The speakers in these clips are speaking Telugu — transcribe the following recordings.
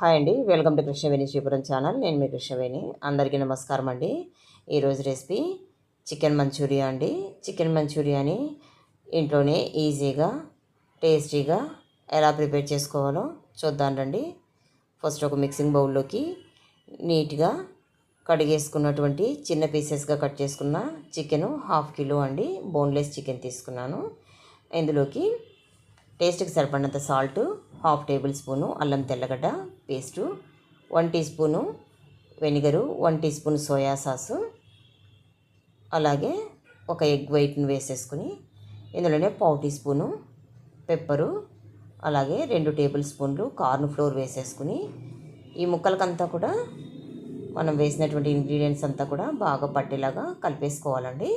హాయ్ అండి. Welcome to Krishnaveni Sripuram channel నేను మీ కృష్ణవేణి అందరికీ నమస్కారం అండి. ఈరోజు రెసిపీ చికెన్ మంచూరియా అండి. చికెన్ మంచూరియాని ఇంట్లోనే ఈజీగా టేస్టీగా ఎలా ప్రిపేర్ చేసుకోవాలో చూద్దాం రండి. ఫస్ట్ ఒక మిక్సింగ్ బౌల్లోకి నీట్గా కడిగేసుకున్నటువంటి చిన్న పీసెస్గా కట్ చేసుకున్న చికెన్ హాఫ్ కిలో అండి. బోన్లెస్ చికెన్ తీసుకున్నాను. ఇందులోకి టేస్ట్కి సరిపడినంత సాల్ట్ హాఫ్ టేబుల్ స్పూను అల్లం తెల్లగడ్డ paste one teaspoon vinegar one teaspoon soya sauce. అలాగే ఒక ఎగ్ వైట్ని వేసేసుకుని ఇందులోనే పావు టీ స్పూను పెప్పరు అలాగే రెండు టేబుల్ స్పూన్లు కార్న్ ఫ్లోర్ వేసేసుకుని ఈ ముక్కలకంతా కూడా మనం వేసినటువంటి ఇంగ్రీడియంట్స్ అంతా కూడా బాగా పట్టేలాగా కలిపేసుకోవాలండి.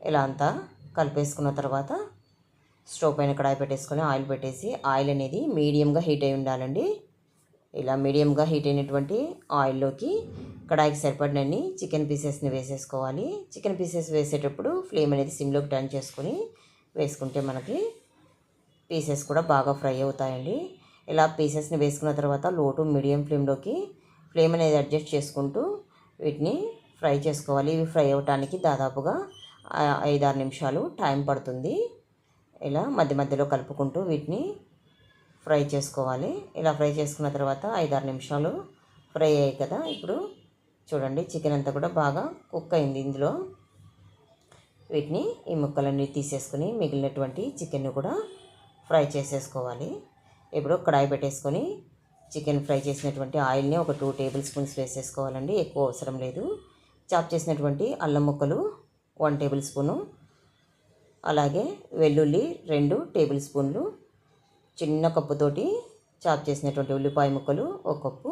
ఇలా అంతా కలిపేసుకున్న తర్వాత స్టవ్ పైన కడాయి పెట్టేసుకొని ఆయిల్ పెట్టేసి ఆయిల్ అనేది మీడియంగా హీట్ అయి ఉండాలండి. ఇలా మీడియంగా హీట్ అయినటువంటి ఆయిల్లోకి కడాయికి సరిపడినన్ని చికెన్ పీసెస్ని వేసేసుకోవాలి. చికెన్ పీసెస్ వేసేటప్పుడు ఫ్లేమ్ అనేది సిమ్లోకి టర్న్ చేసుకొని వేసుకుంటే మనకి పీసెస్ కూడా బాగా ఫ్రై అవుతాయండి. ఇలా పీసెస్ని వేసుకున్న తర్వాత లో టు మీడియం ఫ్లేమ్లోకి ఫ్లేమ్ అనేది అడ్జస్ట్ చేసుకుంటూ వీటిని ఫ్రై చేసుకోవాలి. ఇవి ఫ్రై అవ్వటానికి దాదాపుగా ఐదారు నిమిషాలు టైం పడుతుంది. ఇలా మధ్య మధ్యలో కలుపుకుంటూ వీటిని ఫ్రై చేసుకోవాలి. ఇలా ఫ్రై చేసుకున్న తర్వాత ఐదారు నిమిషాలు ఫ్రై అయ్యాయి కదా. ఇప్పుడు చూడండి చికెన్ అంతా కూడా బాగా కుక్ అయింది ఇందులో. వీటిని ఈ ముక్కలన్నీ తీసేసుకొని మిగిలినటువంటి చికెన్ కూడా ఫ్రై చేసేసుకోవాలి. ఇప్పుడు కడాయి పెట్టేసుకొని చికెన్ ఫ్రై చేసినటువంటి ఆయిల్ని ఒక టూ టేబుల్ స్పూన్స్ వేసేసుకోవాలండి. ఎక్కువ అవసరం లేదు. చాప్ చేసినటువంటి అల్లం ముక్కలు వన్ టేబుల్ స్పూను. అలాగే వెల్లుల్లి రెండు టేబుల్ స్పూన్లు చిన్న కప్పుతోటి చాప్ చేసినటువంటి ఉల్లిపాయ ముక్కలు ఒక కప్పు.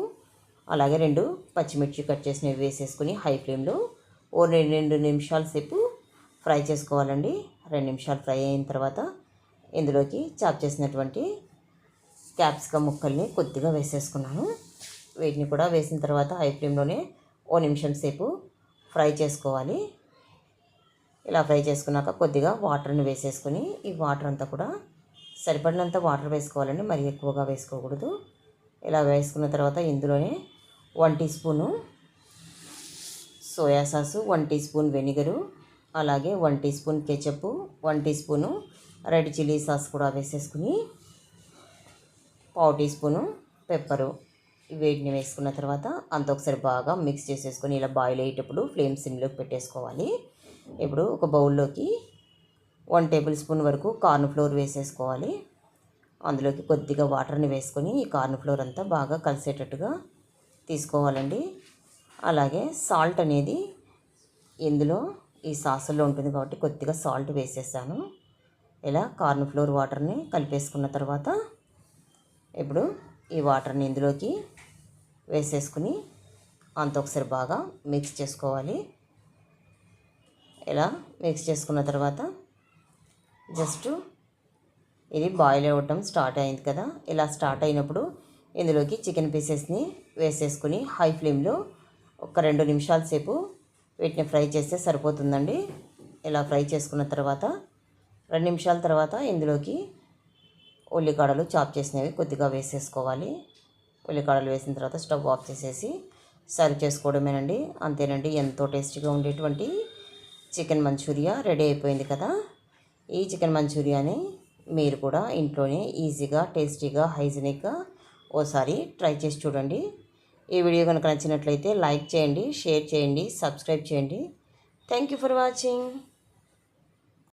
అలాగే రెండు పచ్చిమిర్చి కట్ చేసినవి వేసేసుకుని హై ఫ్లేమ్లో ఓ రెండు రెండు నిమిషాల సేపు ఫ్రై చేసుకోవాలండి. రెండు నిమిషాలు ఫ్రై అయిన తర్వాత ఇందులోకి చాప్ చేసినటువంటి క్యాప్సికమ్ ముక్కల్ని కొద్దిగా వేసేసుకున్నాను. వీటిని కూడా వేసిన తర్వాత హై ఫ్లేమ్లోనే ఓ నిమిషం సేపు ఫ్రై చేసుకోవాలి. ఇలా ఫ్రై చేసుకున్నాక కొద్దిగా వాటర్ని వేసేసుకుని ఈ వాటర్ అంతా కూడా సరిపడినంత వాటర్ వేసుకోవాలండి. మరి ఎక్కువగా వేసుకోకూడదు. ఇలా వేసుకున్న తర్వాత ఇందులోనే one teaspoon soya sauce one teaspoon vinegar అలాగే one teaspoon ketchup one teaspoon red chilli sauce కూడా వేసేసుకుని పావు టీ స్పూను పెప్పరు వీటిని వేసుకున్న తర్వాత అంత ఒకసారి బాగా మిక్స్ చేసేసుకొని ఇలా బాయిల్ అయ్యేటప్పుడు ఫ్లేమ్ సిమ్లోకి పెట్టేసుకోవాలి. ఇప్పుడు ఒక బౌల్లోకి వన్ టేబుల్ స్పూన్ వరకు కార్న్ ఫ్లోర్ వేసేసుకోవాలి. అందులోకి కొద్దిగా వాటర్ని వేసుకొని ఈ కార్న్ ఫ్లోర్ అంతా బాగా కలిసేటట్టుగా తీసుకోవాలండి. అలాగే సాల్ట్ అనేది ఇందులో ఈ సాసుల్లో ఉంటుంది కాబట్టి కొద్దిగా సాల్ట్ వేసేసాను. ఇలా కార్న్ ఫ్లోర్ వాటర్ని కలిపేసుకున్న తర్వాత ఇప్పుడు ఈ వాటర్ని ఇందులోకి వేసేసుకుని అంత ఒకసారి బాగా మిక్స్ చేసుకోవాలి. ఇలా మిక్స్ చేసుకున్న తర్వాత జస్ట్ ఇది బాయిల్ అవ్వటం స్టార్ట్ అయింది కదా. ఇలా స్టార్ట్ అయినప్పుడు ఇందులోకి చికెన్ పీసెస్ని వేసేసుకుని హై ఫ్లేమ్లో ఒక రెండు నిమిషాల సేపు వీటిని ఫ్రై చేస్తే సరిపోతుందండి. ఇలా ఫ్రై చేసుకున్న తర్వాత రెండు నిమిషాల తర్వాత ఇందులోకి ఉల్లికాడలు చాప్ చేసినవి కొద్దిగా వేసేసుకోవాలి. ఉల్లికాడలు వేసిన తర్వాత స్టవ్ ఆఫ్ చేసేసి సర్వ్ చేసుకోవడమేనండి. అంతేనండి ఎంతో టేస్టీగా ఉండేటువంటి చికెన్ మంచూరియా రెడీ అయిపోయింది కదా. ఈ చికెన్ మంచూరియాని మీరు కూడా ఇంట్లోనే ఈజీగా టేస్టీగా హైజీనిక్గా ఓసారి ట్రై చేసి చూడండి. ఈ వీడియో కనుక నచ్చినట్లయితే లైక్ చేయండి షేర్ చేయండి సబ్స్క్రైబ్ చేయండి. Thank you for watching.